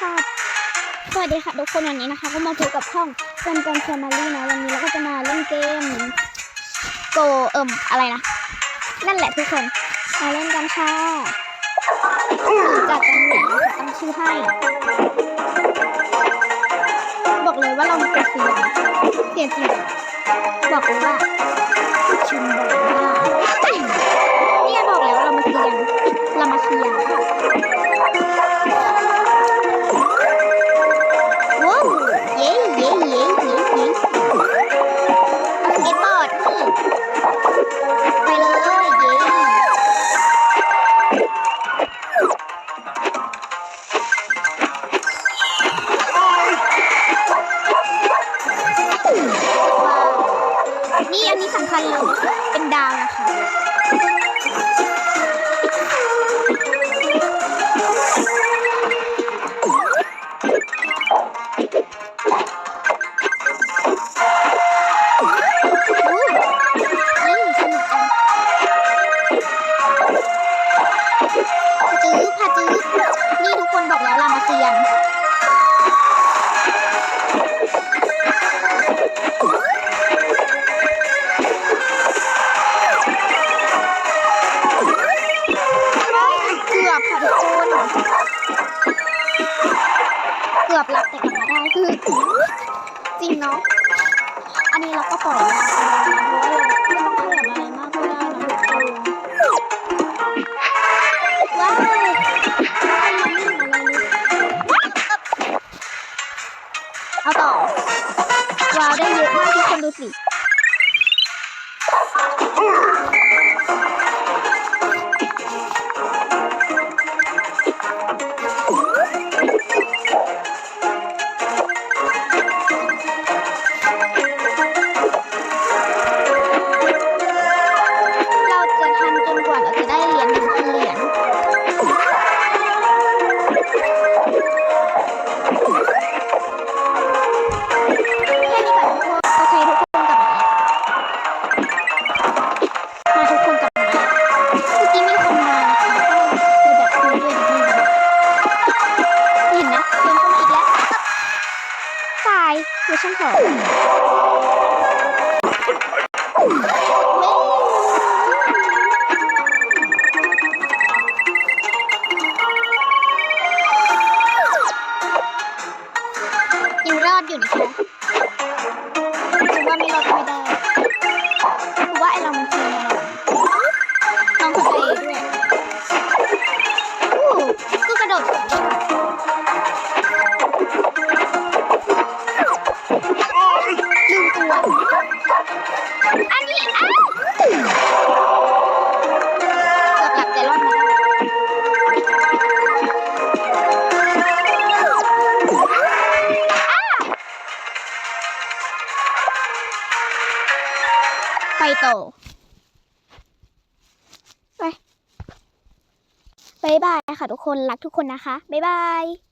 ค่ะสวัสดีค่ะทุกคนวันนี้นะคะ ก็มาพบกับช่องเซนเป็นแฟมิลี่นะวันนี้เราก็จะมาเล่นเกมโกเอิมอะไรนะนั่นแหละทุกคนมาเล่นกันค่ะจากกันหนึ่งตั้งชื่อให้บอกเลยว่าเรามีตัวเสียงเสียงจริงบอกเลยว่าชิมบอกว่าเนี่ยบอกแล้วเรามาเสียง นี่ไปเลยเย้ว้าวนี่อันนี้สำคัญเลยเป็นดาวนะคะ บอกแล้วลามาเซียนเกือบค่ะทุกคนเกือบรับแต่กลับมาได้คือจริงเนาะอันนี้เราก็ปล่อยมาเเอาต่อ ว้าวได้เยอะมากทุกคนดูสิายเวอร์ชันสองไม่ยังรอดอยู่นะคะถือว่าไม่รอดไม่ได้ถือว่าไอเรามันคือน้องเข้าใจด้วยอู้ก็กระโดด อันนี้อ้าวเกือบหลับแต่รอดได้ไปต่อไปบายบายค่ะทุกคน รักทุกคนนะคะ บ๊ายบาย